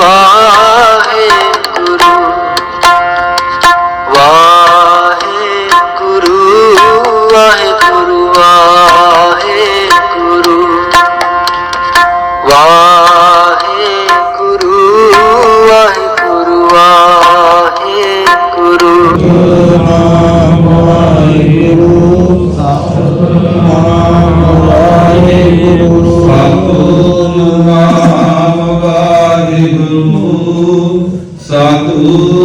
ਵਾਹਿਗੁਰੂ ਵਾਹਿਗੁਰੂ ਵਾਹਿਗੁਰੂ ਵਾਹਿਗੁਰੂ ਵਾਹਿਗੁਰੂ ਵਾਹਿਗੁਰੂ ਵਾਹਿਗੁਰੂ। ਨਾਮ ਵਾਹਿਗੁਰੂ ਸਤਿ ਨਾਮ ਵਾਹਿਗੁਰੂ ਸਤਿ